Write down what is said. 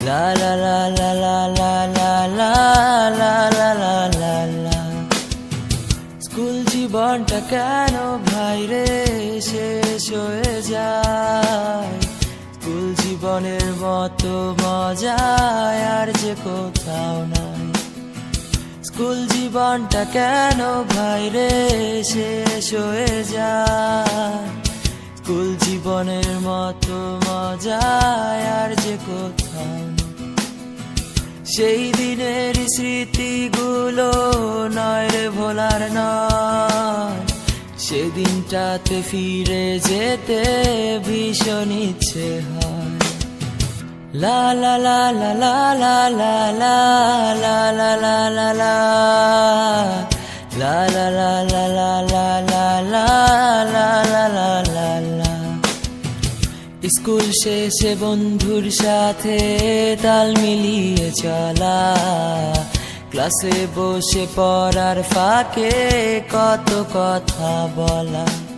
La la la la la la la la la la la la la school জীবনটা কেন ভাই রে শেষ হয়ে যায় স্কুল জীবনের মতো মজা আর যে কোথাও নাই স্কুল জীবনটা কেন ভাই রে শেষ হয়ে যায় স্কুল জীবনের মতো মজা আর যে কোথাও সেই দিনের স্মৃতিগুলো নয় রে ভোলার নয় সেদিনটাতে ফিরে যেতে ভীষণ ইচ্ছে হয় লা লা লা লা লা লা লা লা লা লা লা লা লা লা লা লা লা লা লা স্কুল শেষে বন্ধুর সাথে তাল মিলিয়ে চলা। ক্লাসে বসে পড়ার ফাঁকে কত কথা বলা।